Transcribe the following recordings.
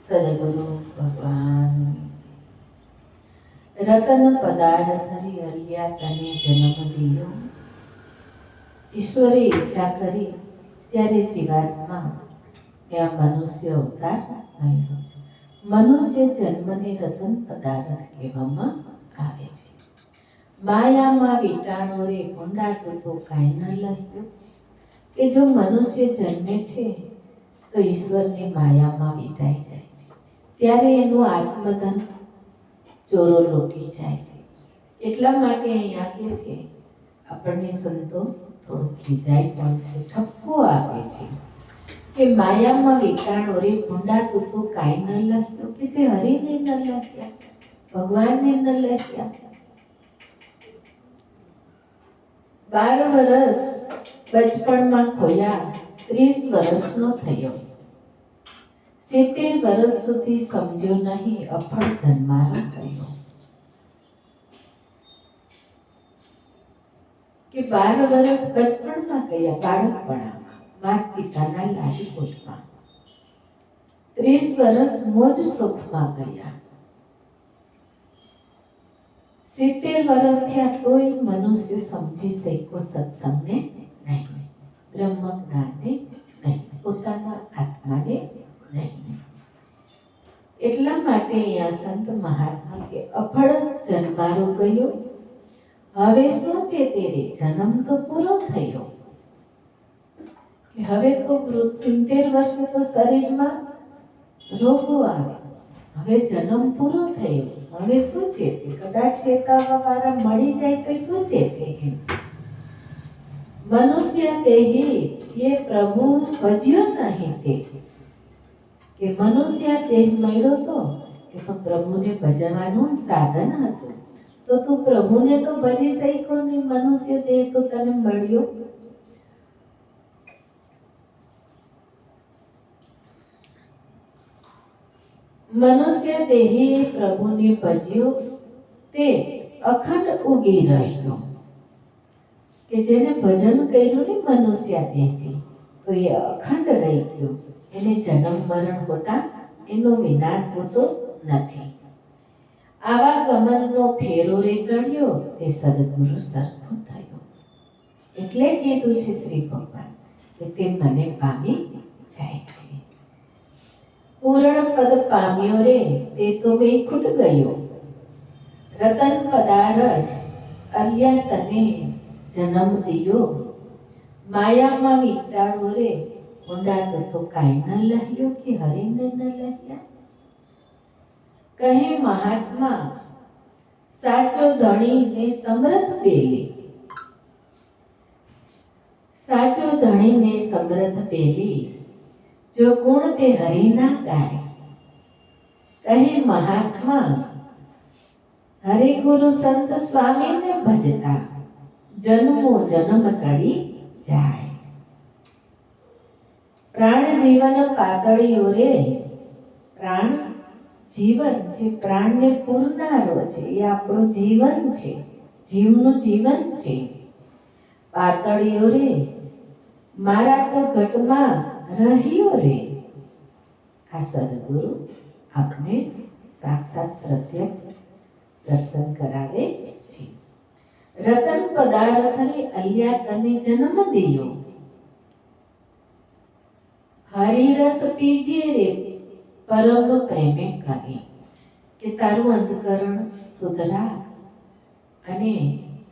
સદગુરુ ભગવાન રતન પદાર્થ હરી તને જન્મ દિયો ઈશ્વરે ઈચ્છા કરી ત્યારે જીવાત્મા ત્યાં મનુષ્ય અવતાર મળ્યો મનુષ્ય જન્મને રતન પદાર્થ કહેવામાં આવે છે માયામાં વિટાણો રે ભૂંડા તો કાંઈ ન લખ્યું કે જો મનુષ્ય જન્મે છે, તો ઈશ્વરની માયામાં વિટાઈ જાય છે. ત્યારે એનું આત્મધન ચોરો લૂંટી જાય છે. એટલા માટે અહીંયા કે છે, આપણને સંતો થોડું ખીજાય પણ છે, ઠપકો આપે છે. કે માયામાં વિટાણો રે ભૂંડાતું તો કાંઈ ન લખ્યો, કે તે હરિને ન લખ્યા, ભગવાનને ન લખ્યા. બાર વર્ષ બચપણમાં ખોયા, ત્રીસ વર્ષનો થયો. સિત્તેર વર્ષ સુધી સમજ્યો નહીં અફળ જન્મારો થયો. કે બાર વર્ષ બચપણમાં ગયા બાળકપણામાં માત પિતાના લાડીકોટમાં ત્રીસ વર્ષ મોજ સુખમાં ગયા. સિત્તેર વર્ષ થયા તોય મનુષ્ય સમજી શક્યો સત્સંગને નહીં બ્રહ્મ નહીં, પોતાના આત્માને નહીં. એટલા માટે અહીંયા સંત મહાત્મા કે અફળ જન્મારો ગયો. હવે શું છે તેરે? જન્મ તો પૂરો થયો. હવે તો સિત્તેર વર્ષ તો શરીરમાં રોગો આવે. હવે જન્મ પૂરો થયો. હવે શું છે તે? કદાચ ચેતાવા વાળા મળી જાય તો શું છે તે? એમ મનુષ્ય દેહી એ પ્રભુ ભજ્યો નહીં તે. કે મનુષ્ય દેહ મળ્યો તો એ તો પ્રભુને ભજવાનું સાધન હતું. તો તું પ્રભુને તો ભજી શક્યો નહીં મનુષ્ય દેહ તો તને મળ્યો. મનુષ્ય દેહી પ્રભુને ભજ્યો, તે અખંડ ઉગી રહ્યો. કે જેને ભજન કર્યું ને મનુષ્ય દેહથી તો એ અખંડ રહી ગયો. એને જન્મ મરણ હોતા એનો વિનાશ હોતો નથી. આવા ગમનનો ફેરો રેકડ્યો તે સદગુરુ સરખો થયો. એટલે કીધું છે શ્રી ભગવાન કે તે મને પામી જાય છે. પૂર્ણ પદ પામ્યો રે, તે તો મેં ખૂટ ગયો. રતન પદારથ અલ્યા તને જન્મ દિયો માયામાં વીંટાળો રે ઊંડા તો કાંઈ ન લહ્યો કે હરિને ન લહ્યા કહે મહાત્મા સાચો ધણી ને સમરથ પેલી સાચો ધણી ને સમરથ પેલી જો ગુણ તે હરિના ગાય કહે મહાત્મા હરિગુરુ સંત સ્વામીને ભજતા જન્મો જન્મ ટળી જાય. પ્રાણ જીવન પાતળીઓ રે. પ્રાણ જીવન જે પ્રાણને પૂરનારો છે, એ આપણું જીવન છે, જીવનું જીવન છે. પાતળીઓ રે, મારા તો ઘટમાં રહ્યો રે. આ સદગુરુ આપને સાક્ષાત પ્રત્યક્ષ દર્શન કરાવે છે. રતન પદાર્થ અલ્યા તને જન્મ દિયો. હરિરસ પીજે રે, પરમ પ્રેમે કરી કે તારું અંતકરણ સુધરા અને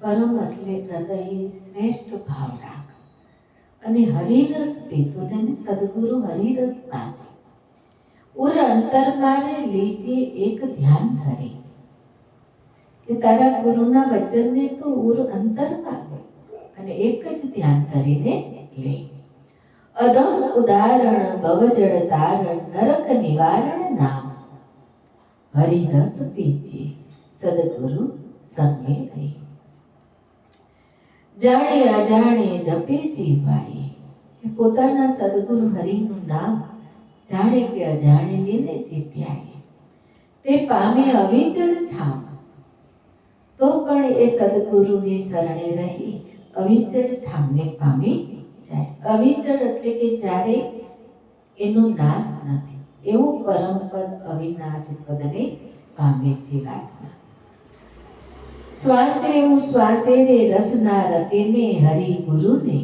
પરમ એટલે હૃદય શ્રેષ્ઠ ભાવ રાખ. અને હરિરસ પીતો તેને સદગુરુ હરિરસ પાસે ઉર અંતર મારે લીજે એક ધ્યાન ધરી. કે તારા ગુરુના વચનને તો ઉર અંતરમાં લે અને એક જ ધ્યાન ધરીને લે. અદમ ઉદાહરણ, ભવજળ તારણ, નરક નિવારણ નામ. હરિરસ પીજી સદગુરુ સંગે રહી. જાણે અજાણે જપે જીવાય કે પોતાના સદગુરુ હરિનું નામ જાણે કે અજાણે લઈને જીવ્યાય તે પામે અવિચળ ઠામ. તો પણ એ સદગુરુની શરણે રહી. અવિચળ ધામને પામી જાય. અવિચળ એટલે કે જ્યારે એનો નાશ નથી. એવું પરમ અવિનાશી પદને પામે જીવાત્મા શ્વાસે હું શ્વાસે રે રસના રતેને હરિ ગુરુને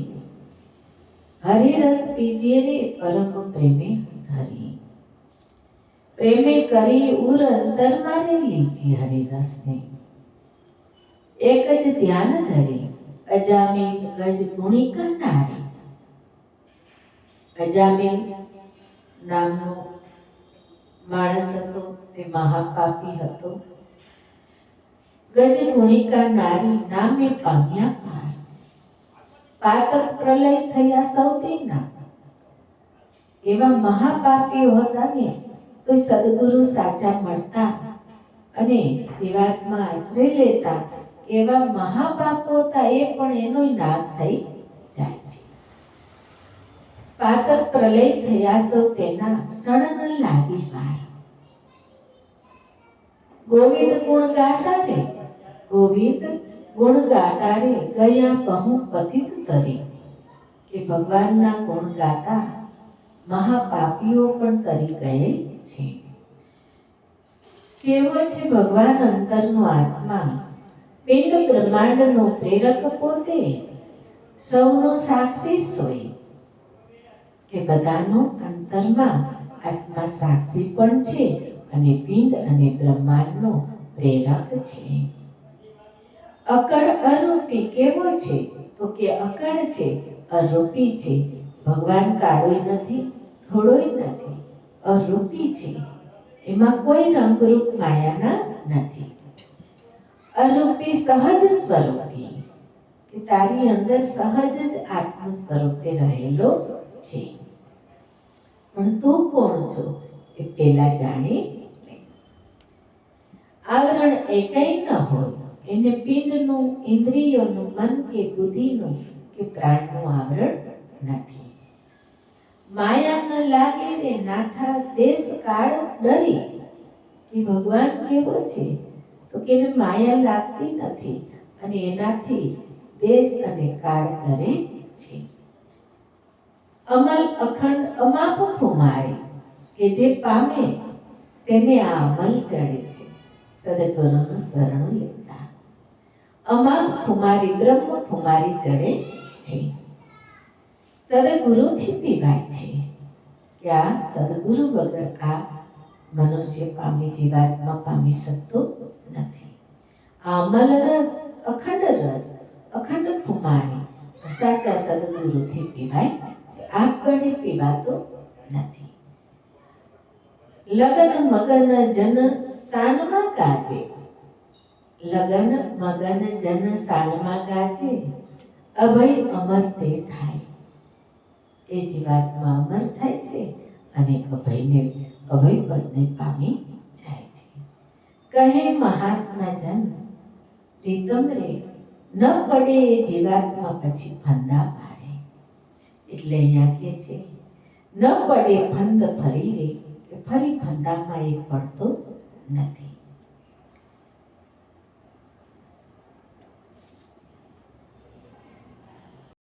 હરિરસ પીજે રે પરમ પ્રેમે ધરી. પ્રેમે કરી ઉર અંતર મારે લીજી હરિરસને. એક જ ધ્યાન ધરી અજામી ગજ ગુણી કરનારી. અજામી નામનો માણસ હતો, તે મહાપાપી હતો. ગજ ગુણિકા નારી નામે પામ્યા પાર પાતક પ્રલય થયા સૌ તેના એવા મહાપાપીઓ હતા ને, તો સદગુરુ સાચા મળતા અને વિવાદમાં આશ્રય લેતા એવા મહાપાપો હતા એ પણ એનો નાશ થઈ જાય છે. પાતક પ્રલય થયા સૌ તેના ક્ષણ લાગી વાર ગોવિંદ ગુણ ગાતા રે, ગોવિંદ ગુણ ગાતા રે, ગયા બહુ પતિત તરી. એ ભગવાનના ગુણ ગાતા મહાપાપીઓ પણ તરી ગયે છે. કેવો છે ભગવાન અંતરનો આત્મા? પિંડ બ્રહ્માંડનો પ્રેરક પોતે સૌનો સાક્ષી સોય. કે બધાનો અંતરમાં આત્મા સાક્ષી પણ છે અને પિંડ અને બ્રહ્માંડનો પ્રેરક છે. અકળ અરૂપી કેવો છે? તો કે અકળ છે, અરૂપી છે. ભગવાન કાળોય નથી થોડોય નથી, અરૂપી છે. એમાં કોઈ રંગરૂપ માયાના નથી. અરૂપી સહજ સ્વરૂપી, કે તારી અંદર સહજ જ આત્મ સ્વરૂપે રહેલો છે. પણ તું કોણ છો એ પેલા જાણી આવરણ આવરણ એકેય ન હોય, એને પિંડનું, ઇન્દ્રિયોનું, મન કે બુદ્ધિનું કે પ્રાણનું આવરણ નથી. માયા ન લાગે રે નાઠા દેશ કાળ ડરી કે ભગવાન કેવો છે? તો કે એને માયા લાગતી નથી અને એનાથી દેશ અને કાળ ડરે છે. અમલ અખંડ અમાપ કુમારી કે જે પામે તેને આ અમલ ચડે છે. સદગુરુનું શરણ લેતા. અમાપ કુમારી બ્રહ્મ કુમારી ચડે છે. સદગુરુથી પીવાય છે કે આ સદગુરુ વગર આ મનુષ્ય પામી, જીવાત્મા પામી શકતો નથી. આ રસ અખંડ રસ, અખંડ કુમારી સાચા સદગુરુથી પીવાય છે. પીવાતો નથી? લગન મગન જન સાનમાં ગાજે. લગન મગન જન સાલમાં ગાજે. અભય અમર તે થાય. એ જીવાત્મા અમર થાય છે. અને અભયને અભય પદને પામી કહે મહાત્મા જન પ્રીતમ રે, ન પડે એ જીવાત્મા પછી ફંદા મારે એટલે અહીંયા કે છે, ન પડે ફંદ ફરી રે ફરી ફંદામાં એ પડતો નથી.